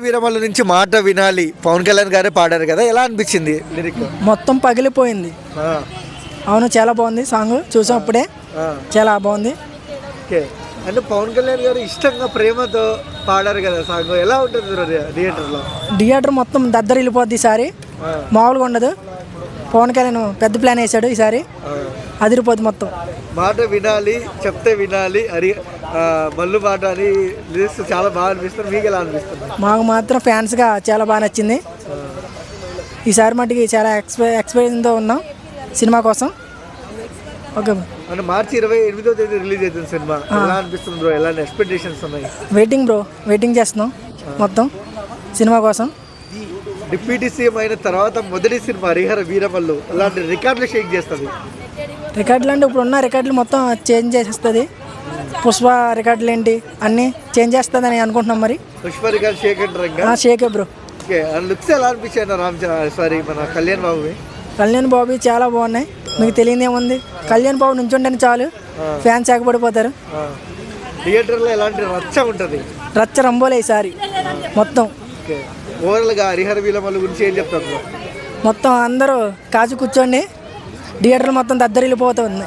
వీరమల్ల నుంచి మాట వినాలి. పవన్ కళ్యాణ్ గారే పాడారు కదా ఎలా అనిపించింది లిరిక్ మొత్తం పగిలిపోయింది. అవును చాలా బాగుంది సాంగ్. చూసాం ఇప్పుడే చాలా బాగుంది. ఓకే. అంటే పవన్ కళ్యాణ్ గారు ఇష్టంగా ప్రేమతో పాడారు కదా సాంగ్. ఎలా ఉంటుంది థియేటర్లో? థియేటర్ మొత్తం దద్దరు వెళ్ళిపోద్ది ఈసారి మామూలుగా ఉండదు. పవన్ కళ్యాణ్ పెద్ద ప్లాన్ వేసాడు ఈసారి. అదిరిపోద్ది మొత్తం. మాట వినాలి చెప్తే వినాలి అరి మల్లు మాట అని లిరిక్స్ చాలా బాగా అనిపిస్తుంది. మీకు ఎలా అనిపిస్తుంది? మాకు మాత్రం ఫ్యాన్స్గా చాలా బాగా నచ్చింది. ఈసారి మటుకి చాలా ఎక్స్పీ ఎక్స్పీరియన్స్తో ఉన్నాం సినిమా కోసం. ఓకే అంటే మార్చి ఇరవై ఎనిమిదో తేదీ రిలీజ్ అవుతుంది సినిమా. ఎలా అనిపిస్తుంది బ్రో? ఎలాంటి ఎక్స్పెక్టేషన్స్ ఉన్నాయి? వెయిటింగ్ బ్రో వెయిటింగ్ చేస్తున్నాం మొత్తం సినిమా కోసం. డిప్యూటీ సీఎం అయిన తర్వాత మొదటి సినిమా హరిహర వీరమల్లు అలాంటి రికార్డులు షేక్ చేస్తుంది. రికార్డులు అంటే ఇప్పుడు ఉన్న రికార్డులు మొత్తం చేంజ్ చేసేస్తుంది. పుష్ప రికార్డులు ఏంటి అన్నీ చేంజ్ చేస్తుందని అనుకుంటున్నాం మరి. పుష్ప రికార్డ్ షేక్ అంటారు షేకే బ్రో. ఓకే లుక్స్ ఎలా అనిపించాయి రామ్ సారీ మన కళ్యాణ్ బాబువి? కళ్యాణ్ బాబు చాలా బాగున్నాయి. మీకు తెలియదు ఏముంది? కళ్యాణ్ బాబు నుంచుంటేనే చాలు. ఫ్యాన్స్ ఎగబడిపోతారు ఆ. థియేటర్లో ఎలాంటి రచ్చ ఉంటుంది? రచ్చ రంబోలే ఈసారి. మొత్తం. ఓకే. ఓవరాల్గా హరిహర వీరమల్లు గురించి ఏం చెప్తారు మొత్తం అందరూ కాచు కూర్చోండి. థియేటర్లు మొత్తం దద్దరిల్లిపోతుంది